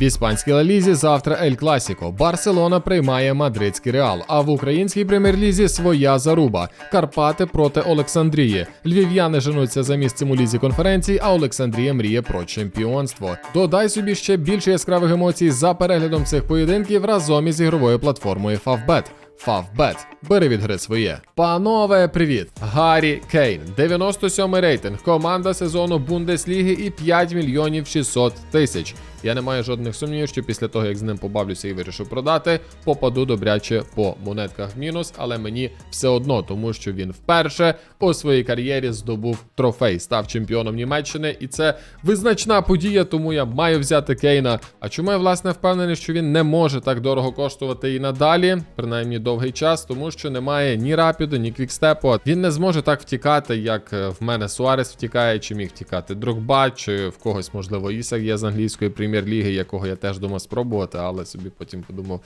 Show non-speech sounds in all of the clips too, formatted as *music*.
В іспанській Ла Лізі завтра Ель Класіко. Барселона приймає мадридський реал. А в українській прем'єр-лізі своя заруба. Карпати проти Олександрії. Львів'яни женуться за місцем у лізі конференцій, а Олександрія мріє про чемпіонство. Додай собі ще більше яскравих емоцій за переглядом цих поєдинків разом із ігровою платформою Favbet. Favbet. Бери від гри своє. Панове, привіт! Гаррі Кейн, 97 рейтинг, команда сезону Бундесліги і 5 мільйонів 600 тисяч. Я не маю жодних сумнівів, що після того, як з ним побавлюся і вирішив продати, попаду добряче по монетках в мінус, але мені все одно, тому що він вперше у своїй кар'єрі здобув трофей, став чемпіоном Німеччини, і це визначна подія, тому я маю взяти Кейна. А чому я власне впевнений, що він не може так дорого коштувати і надалі, принаймні довгий час, тому що немає ні рапіду, ні квікстепу. Він не зможе так втікати, як е, в мене Суарес втікає, чи міг втікати Дрогба, чи в когось, можливо, Ісак є з англійської прем'єр-ліги, якого я теж думав спробувати, але собі потім подумав,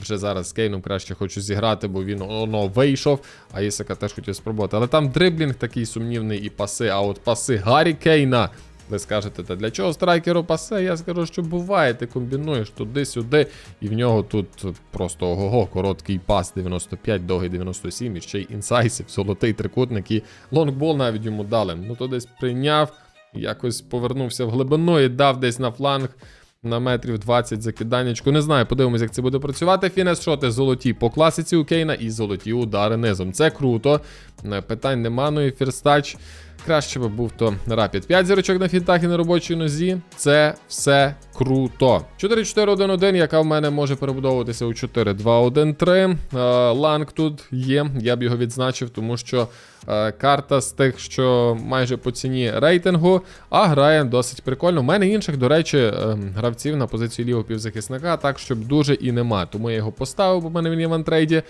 вже зараз з Кейном краще хочу зіграти, бо він воно вийшов, а Ісака теж хотів спробувати. Але там дриблінг такий сумнівний і паси, а от паси Гаррі Кейна. Ви скажете, та для чого страйкеру пасе? Я скажу, що буває, ти комбінуєш туди-сюди, і в нього тут просто ого-го, короткий пас 95, довгий 97, і ще й інсайсів, золотий трикутник і лонгбол навіть йому дали. Ну то десь прийняв, якось повернувся в глибину і дав десь на фланг. На метрів 20 закиданнячку. Не знаю, подивимось, як це буде працювати. Фінес шоти золоті по класиці у Кейна і золоті удари низом. Це круто. Е, Питань нема. Ну і фірстач. Краще би був то рапід. 5 зірочок на фінтах і на робочій нозі. Це все круто. 4-4-1-1, яка в мене може перебудовуватися у 4-2-1-3. Е, Ланг тут є. Я б його відзначив, тому що е, карта з тих, що майже по ціні рейтингу, а грає досить прикольно. У мене інших, до речі, е, гравців на позицію лівого півзахисника, так щоб дуже і нема. Тому я його поставив, бо в мене він є в антрейді.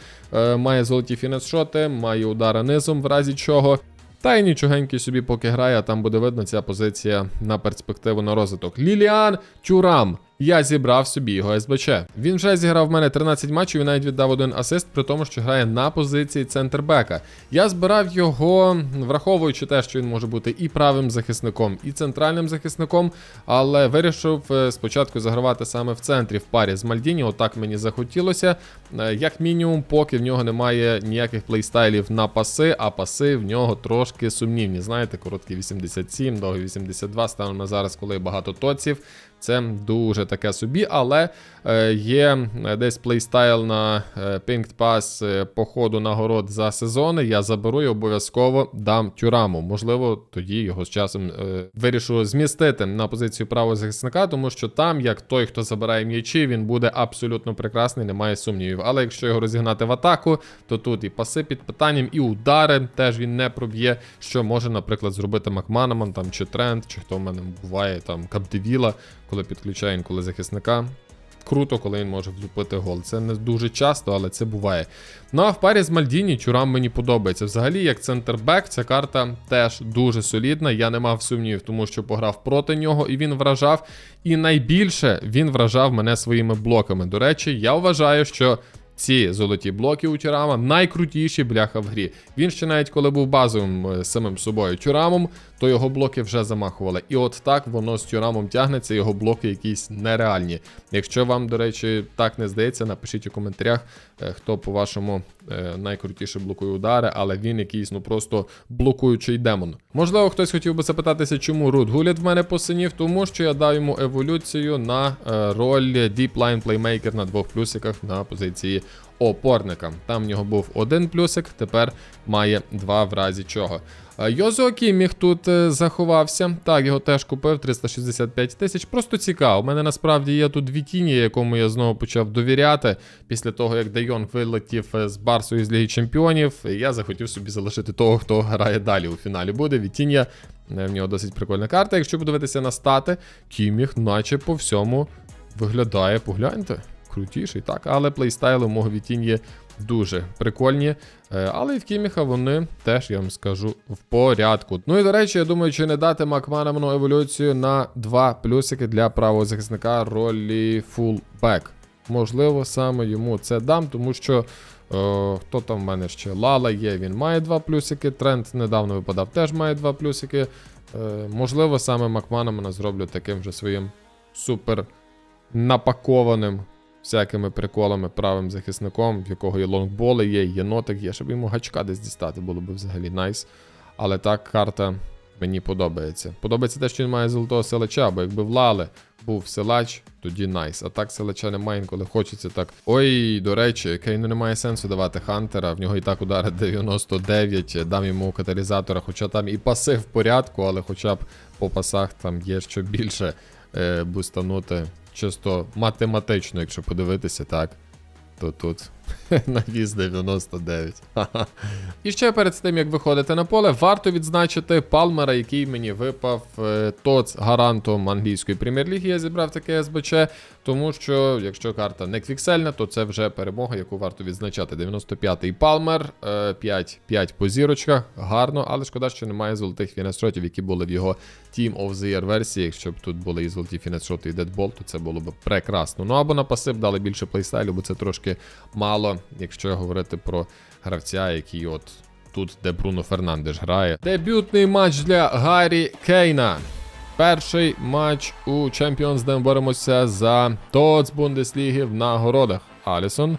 Має золоті фінес-шоти, має удари низом, в разі чого. Та й нічогенький собі поки грає, там буде видно ця позиція на перспективу на розвиток. Ліліан Тюрам. Я зібрав собі його СБЧ. Він вже зіграв в мене 13 матчів і навіть віддав один асист, при тому, що грає на позиції центрбека. Я збирав його, враховуючи те, що він може бути і правим захисником, і центральним захисником, але вирішив е, спочатку загравати саме в центрі в парі з Мальдіні. Отак мені захотілося. Е, Як мінімум, поки в нього немає ніяких плейстайлів на паси, а паси в нього трошки сумнівні. Знаєте, короткий 87, довгий 82, станом на зараз, коли багато тоців. Це дуже таке собі, але е, є е, десь плейстайл на е, Pinged Pass по ходу нагород за сезони. Я заберу і обов'язково дам тюраму. Можливо, тоді його з часом вирішу змістити на позицію правого захисника, тому що там, як той, хто забирає м'ячі, він буде абсолютно прекрасний, немає сумнівів. Але якщо його розігнати в атаку, то тут і паси під питанням, і удари теж він не проб'є, що може, наприклад, зробити Макманаман там чи Тренд, чи хто в мене буває там Капдевіла, коли підключає інколи захисника. Круто, коли він може влупити гол. Це не дуже часто, але це буває. Ну а в парі з Мальдіні Чурам мені подобається. Взагалі, як центрбек, ця карта теж дуже солідна. Я не мав сумнівів, тому що пограв проти нього і він вражав. І найбільше він вражав мене своїми блоками. До речі, я вважаю, що. Ці золоті блоки у Тюрама найкрутіші бляха в грі. Він ще навіть коли був базовим е, самим собою Тюрамом, то його блоки вже замахували. І от так воно з Тюрамом тягнеться, його блоки якісь нереальні. Якщо вам, до речі, так не здається, напишіть у коментарях, е, хто по-вашому е, найкрутіше блокує удари, але він якийсь ну просто блокуючий демон. Можливо, хтось хотів би запитатися, чому Рут Гуліт в мене посинів, тому що я дав йому еволюцію на роль Deep Line Playmaker на двох плюсиках на позиції опорника. Там в нього був один плюсик, тепер має два в разі чого. Е, Йозуа Кімміх тут е, заховався. Так, його теж купив 365 тисяч. Просто цікаво. У мене насправді є тут дві тіні, якому я знову почав довіряти. Після того, як Дайон вилетів е, з Барсою з Ліги Чемпіонів, я захотів собі залишити того, хто грає далі у фіналі. Буде Вітіння. В нього досить прикольна карта. Якщо подивитися на стати, Кімміх, наче по всьому виглядає, погляньте. Крутіший, так, але плейстайли у мого Вітін'ї дуже прикольні. Е, Але і в Кіміха вони теж, я вам скажу, в порядку. Ну і до речі, я думаю, чи не дати Макманаману еволюцію на два плюсики для правого захисника ролі fullback. Можливо, саме йому це дам, тому що. Е, хто там в мене ще? Лала є, він має два плюсики. Тренд недавно випадав, теж має два плюсики. Е, можливо, саме Макманамана зроблю таким же своїм супер напакованим всякими приколами правим захисником, в якого є лонгболи, є, є нотик, є, щоб йому гачка десь дістати, було б взагалі найс. Але так, карта мені подобається. Подобається те, що він має золотого силача, бо якби в Лале був силач, тоді найс. А так силача немає, інколи хочеться так. Ой, до речі, Кейну немає сенсу давати Хантера. В нього і так удари 99, дам йому каталізатора, хоча там і паси в порядку, але хоча б по пасах там є що більше е, бустанути. Чисто математично, якщо подивитися, так. То тут *laughs* навіз 99. І ще перед тим, як виходити на поле, варто відзначити Палмера, який мені випав е, ТОЦ гарантом англійської прем'єр-ліги. Я зібрав таке СБЧ, тому що якщо карта не квіксельна, то це вже перемога, яку варто відзначати. 95-й Палмер, е, 5, 5 по зірочках, гарно, але шкода, що немає золотих фінесшотів, які були в його Team of the Year версії. Якщо б тут були і золоті фінесшоти, і дедбол, то це було б прекрасно. Ну або на пасив дали більше плейстайлю, бо це трошки мало, якщо говорити про гравця, який от тут, де Бруно Фернандеш грає. Дебютний матч для Гаррі Кейна. Перший матч у Champions, де ми боремося за ТОЦ Бундесліги в нагородах. Алісон.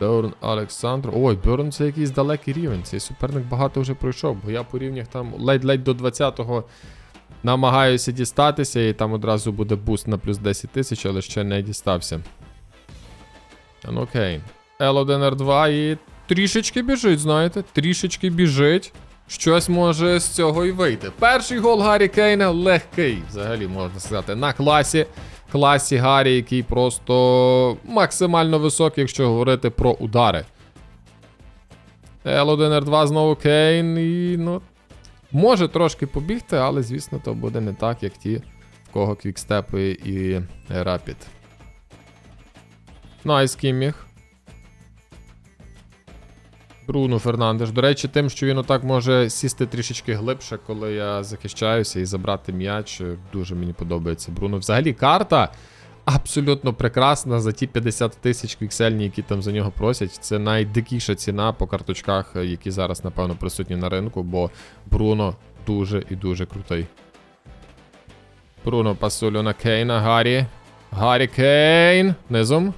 Берн Олександр. Ой, Берн це якийсь далекий рівень. Цей суперник багато вже пройшов, бо я по рівнях там ледь-ледь до 20-го намагаюся дістатися, і там одразу буде буст на плюс 10 тисяч, але ще не дістався. Ну окей. L1 R2 і трішечки біжить, знаєте, трішечки біжить. Щось може з цього і вийти. Перший гол Гаррі Кейна легкий, взагалі можна сказати, на класі. Класі Гаррі, який просто максимально високий, якщо говорити про удари. L1 R2 знову Кейн і ну. Може трошки побігти, але звісно, то буде не так, як ті, в кого квікстепи і Рапід. Найс Кімміх. Бруно Фернандеш. До речі, тим, що він отак може сісти трішечки глибше, коли я захищаюся і забрати м'яч. Дуже мені подобається Бруно. Взагалі, карта абсолютно прекрасна за ті 50 тисяч квіксельні, які там за нього просять. Це найдикіша ціна по карточках, які зараз, напевно, присутні на ринку, бо Бруно дуже і дуже крутий. Бруно пасулю на Кейна. Гаррі. Гаррі Кейн. Низом.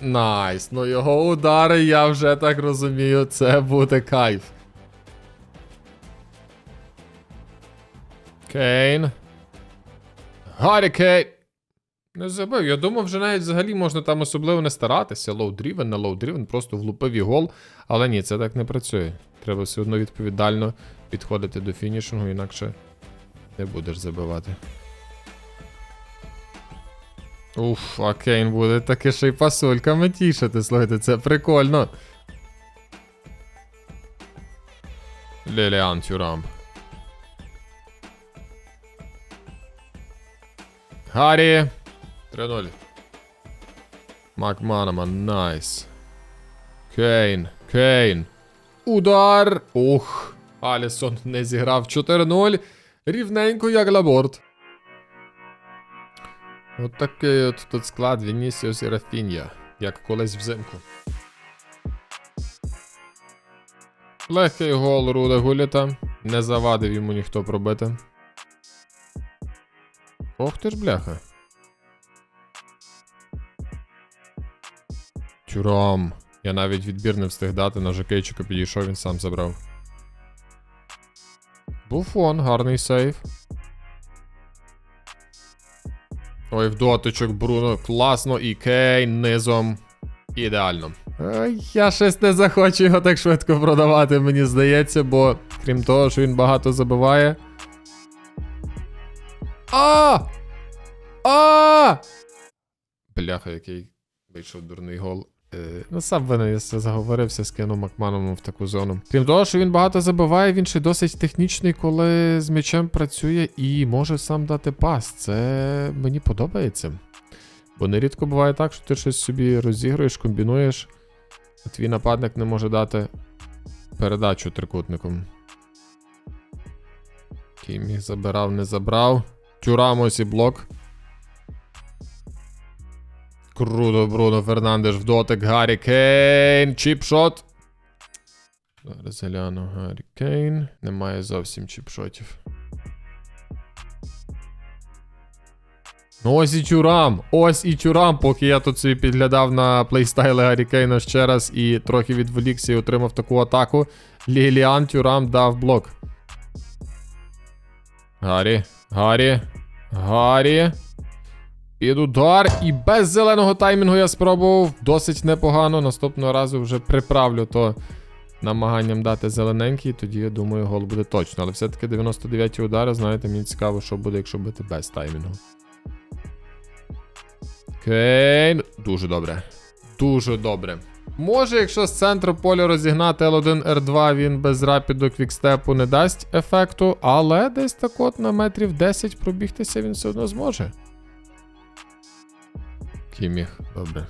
Найс. Ну його удари, я вже так розумію, це буде кайф. Кейн. Гаррі Кейн. Не забив. Я думав, вже навіть взагалі можна там особливо не старатися. Лоудрівен, не лоудрівен, просто влупив і гол. Але ні, це так не працює. Треба все одно відповідально підходити до фінішингу, інакше не будеш забивати. Уф, а Кейн буде таки ще й пасульками тішити, слухайте, це прикольно. Ліліан Тюрам. Гаррі. 3-0. Макманаман, найс. Кейн, Кейн. Удар. Ух. Алісон не зіграв 4-0. Рівненько як Лаборт. От такий от тут склад Вінісіус і Рафінья, як колись взимку. Легкий гол Руда Гуліта. Не завадив йому ніхто пробити. Ох ти ж бляха. Тюрам. Я навіть відбір не встиг дати, на жокейчика підійшов, він сам забрав. Буфон, гарний сейф. Ой, в дотичок Бруно класно і Кейн низом. Ідеально. Я щось не захочу його так швидко продавати, мені здається, бо крім того, що він багато забиває. А! А! Бляха, який вийшов дурний гол. Е, ну, сам винен, я заговорився, скинув Макманом в таку зону. Крім того, що він багато забиває, він ще досить технічний, коли з м'ячем працює і може сам дати пас. Це мені подобається. Бо нерідко буває так, що ти щось собі розігруєш, комбінуєш, а твій нападник не може дати передачу трикутником. Кіміх забирав, не забрав. Тюрамось і блок. Круто, Бруно Фернандеш в дотик. Гаррі Кейн. Чіпшот. Зараз гляну Гаррі Кейн. Немає зовсім чіпшотів. Ну ось і Тюрам, ось і Тюрам, поки я тут собі підглядав на плейстайли Гаррі Кейна ще раз і трохи відволікся і отримав таку атаку. Ліліан Тюрам дав блок. Гаррі, Гаррі, Гаррі. Під удар і без зеленого таймінгу я спробував досить непогано. Наступного разу вже приправлю то намаганням дати зелененький, тоді я думаю, гол буде точно. Але все-таки 99 удари, знаєте, мені цікаво, що буде, якщо бити без таймінгу. Кейн. Дуже добре. Дуже добре. Може, якщо з центру поля розігнати L1 R2, він без рапіду квікстепу не дасть ефекту, але десь так от на метрів 10 пробігтися він все одно зможе. Кіміх, добре.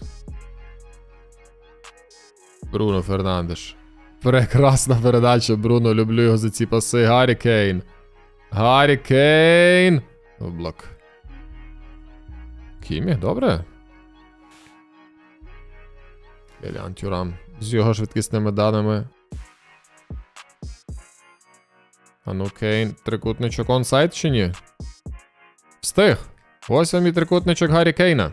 Бруно Фернандеш. Прекрасна передача, Бруно. Люблю його за ці паси. Гаррі Кейн. Гаррі Кейн. В блок. Кіміх, добре. Еліан Тюрам. З його швидкісними даними. Ану, Кейн. Трикутничок онсайд чи ні? Встиг. Ось вам і трикутничок Гаррі Кейна.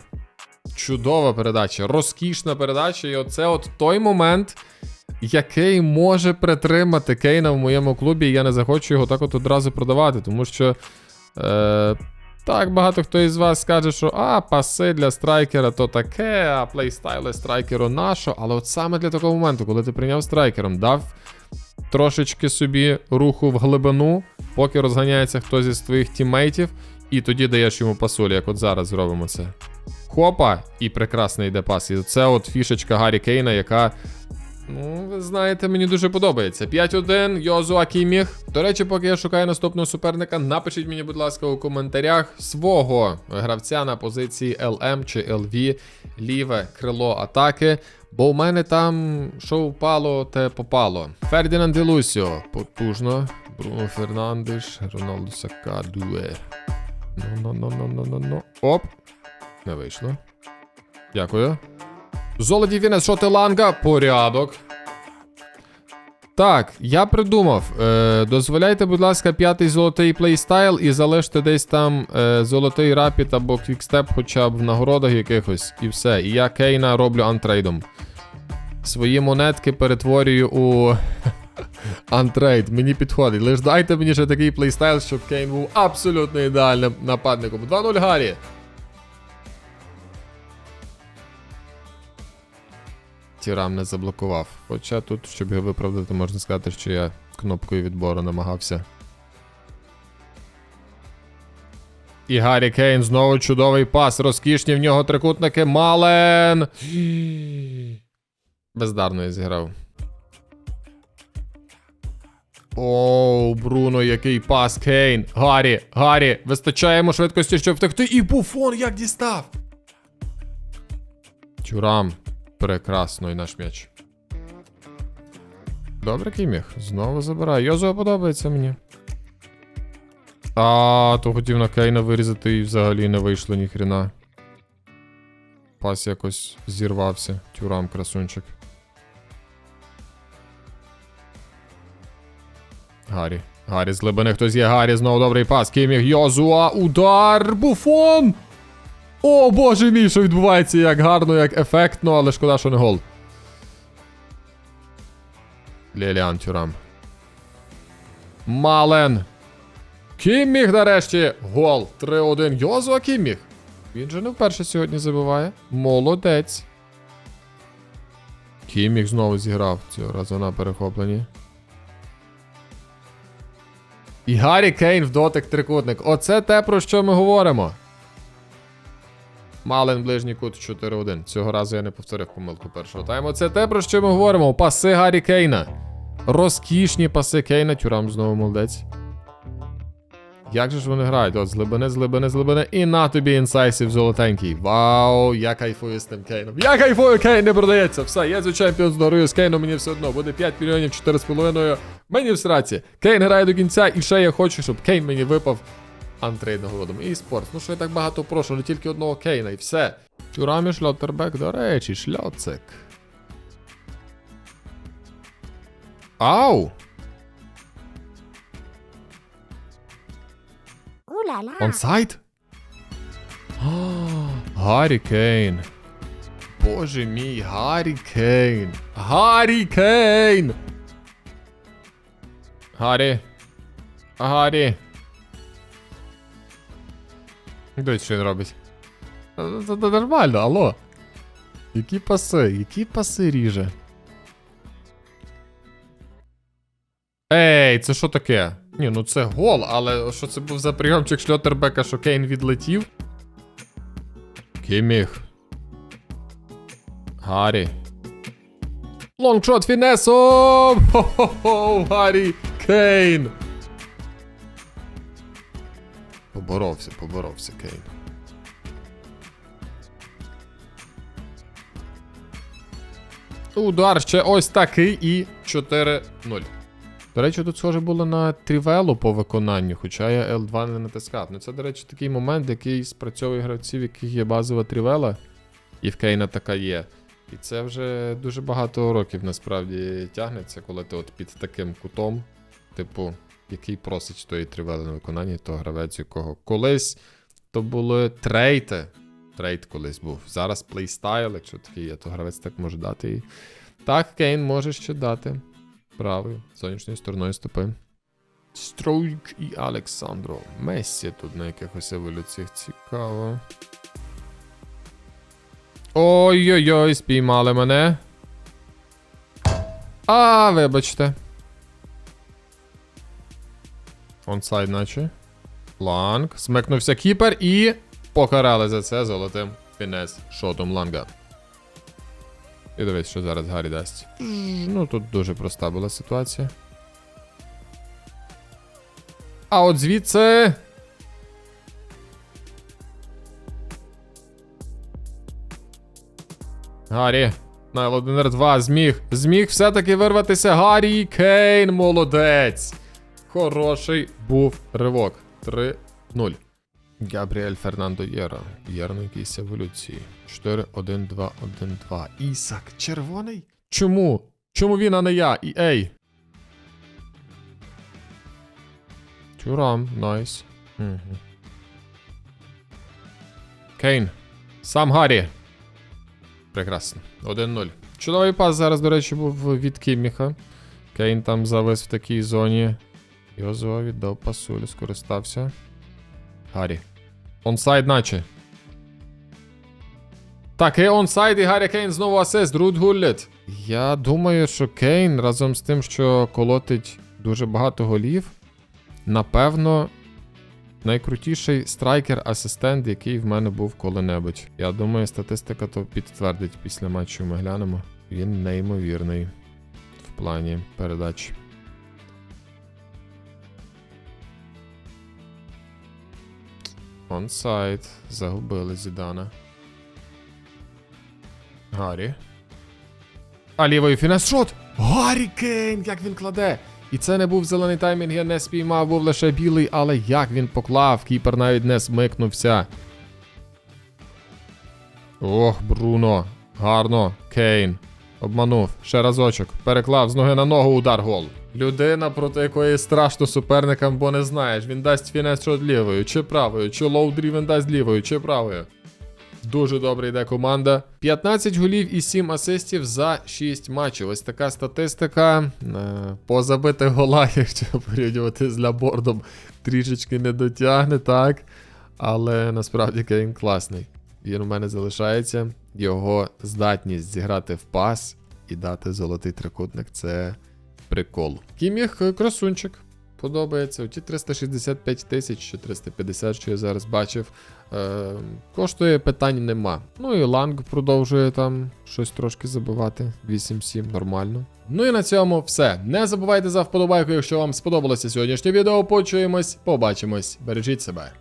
Чудова передача, розкішна передача. І оце от той момент, який може притримати Кейна в моєму клубі. І я не захочу його так от одразу продавати, тому що. Е, так, багато хто із вас скаже, що а, паси для страйкера то таке, а плейстайли страйкеру нашо. Але от саме для такого моменту, коли ти прийняв страйкером, дав трошечки собі руху в глибину, поки розганяється хтось із твоїх тіммейтів, і тоді даєш йому пасулі, як от зараз зробимо це. Хопа, і прекрасний йде пас. І це от фішечка Гаррі Кейна, яка. Ну, ви знаєте, мені дуже подобається. 5-1, Йозуа Кіміх. До речі, поки я шукаю наступного суперника, напишіть мені, будь ласка, у коментарях свого гравця на позиції LM чи LV, ліве крило атаки. Бо у мене там що впало, те попало. Фердінанд Ді Лусіо. Потужно. Бруно Фернандеш, Роналду Сакадуе. Ну-ну-ну-ну-ну-ну. Оп. Не вийшло. Дякую. Золоді Вінес Шотеланга. Порядок. Так, я придумав. Е, дозволяйте, будь ласка, п'ятий золотий плейстайл і залиште десь там е, золотий рапід або квікстеп, хоча б в нагородах якихось, і все. І я Кейна роблю антрейдом. Свої монетки перетворюю у *laughs* антрейд. Мені підходить. Лиш дайте мені ще такий плейстайл, щоб Кейн був абсолютно ідеальним нападником. 2-0 Гаррі. Тірам не заблокував. Хоча тут, щоб його виправдати, можна сказати, що я кнопкою відбору намагався. І Гаррі Кейн знову чудовий пас. Розкішні в нього трикутники. Мален. Бездарно я зіграв. Оу, Бруно, який пас, Кейн. Гаррі, Гаррі, вистачає йому швидкості, щоб втекти. І буфон як дістав. Тюрам. Прекрасно, і наш м'яч. Добре, Кіміх. Знову забираю. Йозуа подобається мені. А, то хотів на Кейна вирізати і взагалі не вийшло ніхрена. Пас якось зірвався. Тюрам, красунчик. Гаррі. Гаррі з глибини хтось є. Гаррі знову добрий пас. Кіміх Йозуа. Удар. Буфон. О, боже мій, що відбувається як гарно, як ефектно, але шкода, що не гол. Ліліан Тюрам. Мален. Кімміх нарешті. Гол. 3-1. Йозуа Кімміх. Він же не вперше сьогодні забиває. Молодець. Кімміх знову зіграв цього разу на перехопленні. І Гаррі Кейн в дотик трикутник. Оце те, про що ми говоримо. Мален ближній кут 4-1. Цього разу я не повторив помилку першого тайму. Це те, про що ми говоримо. Паси Гаррі Кейна. Розкішні паси Кейна. Тюрам знову молодець. Як же ж вони грають? От з глибини, з глибини, з глибини. І на тобі інсайсів золотенький. Вау, я кайфую з тим Кейном. Я кайфую, Кейн не продається. Все, я звичайно півздорую з Кейном, мені все одно. Буде 5 мільйонів 4,5. Мені в сраці. Кейн грає до кінця, і ще я хочу, щоб Кейн мені випав антрейд нагородом. І спорт. Ну що я так багато прошу, не тільки одного Кейна, і все. Тюрамі Шльоттербек, до речі, шльоцик. Ау! Онсайд? Гаррі Кейн. Боже мій, Гаррі Кейн. Гаррі Кейн. Гаррі. Гаррі. Дивись, що він робить. Та Нормально, алло. Які паси, які паси ріже. Ей, це що таке? Ні, ну це гол, але що це був за прийомчик шльотербека, що Кейн відлетів? Кіміх. Гаррі. Лонгшот фінесом! Хо-хо-хо, Гаррі Кейн! Поборовся, поборовся Кейн. Удар ще ось такий і 4-0. До речі, тут схоже було на трівелу по виконанню, хоча я L2 не натискав. Ну це, до речі, такий момент, який спрацьовує гравців, в яких є базова трівела, і в Кейна така є. І це вже дуже багато років насправді тягнеться, коли ти от під таким кутом, типу, який просить тої тривели на виконанні, то гравець, якого колись то були трейти. Трейд колись був. Зараз плейстайл, якщо такий є, то гравець так може дати. І... Так, Кейн може ще дати. Правою, зовнішньою стороною стопи. Стройк і Олександро. Мессі тут на якихось еволюціях цікаво. Ой-ой-ой, спіймали мене. А, вибачте. Онсайд, наче. Ланг. Смикнувся кіпер і покарали за це золотим фінес шотом ланга. І дивись, що зараз Гаррі дасть. Ну, тут дуже проста була ситуація. А от звідси. Гаррі. На Володимир 2 зміг. Зміг все-таки вирватися. Гаррі Кейн, молодець. Хороший був ривок. 3-0. Габріель Фернандо Єра. Єр на еволюції. 4-1-2-1-2. Ісак, червоний? Чому? Чому він, а не я? І ей. Тюрам, найс. Угу. Кейн. Сам Гаррі. Прекрасно. 1-0. Чудовий пас зараз, до речі, був від Кімміха. Кейн там завис в такій зоні. Йозо віддав пасулю, скористався. Гаррі. Онсайд наче. Так, і онсайд, і Гаррі Кейн знову асист. Руд Гуллет. Я думаю, що Кейн разом з тим, що колотить дуже багато голів, напевно, найкрутіший страйкер-асистент, який в мене був коли-небудь. Я думаю, статистика то підтвердить після матчу. Ми глянемо. Він неймовірний в плані передач. Онсайд. Загубили Зідана. Гаррі. А лівою фінес шот! Гаррі Кейн! Як він кладе! І це не був зелений таймінг, я не спіймав, був лише білий, але як він поклав, кіпер навіть не смикнувся. Ох, Бруно. Гарно. Кейн. Обманув. Ще разочок. Переклав з ноги на ногу удар гол. Людина, проти якої страшно суперникам, бо не знаєш. Він дасть фінес шот лівою, чи правою, чи лоудрі він дасть лівою, чи правою. Дуже добре йде команда. 15 голів і 7 асистів за 6 матчів. Ось така статистика. Е, По забитих голах, *laughs* якщо порівнювати з Лябордом, трішечки не дотягне, так. Але насправді Кейн класний. Він у мене залишається. Його здатність зіграти в пас і дати золотий трикутник це прикол. Кіміх е, красунчик. Подобається. Ті 365 тисяч чи 350, що я зараз бачив. Е, коштує питань нема. Ну і ланг продовжує там щось трошки забивати. 8-7, нормально. Ну і на цьому все. Не забувайте за вподобайку, якщо вам сподобалося сьогоднішнє відео. Почуємось, побачимось. Бережіть себе.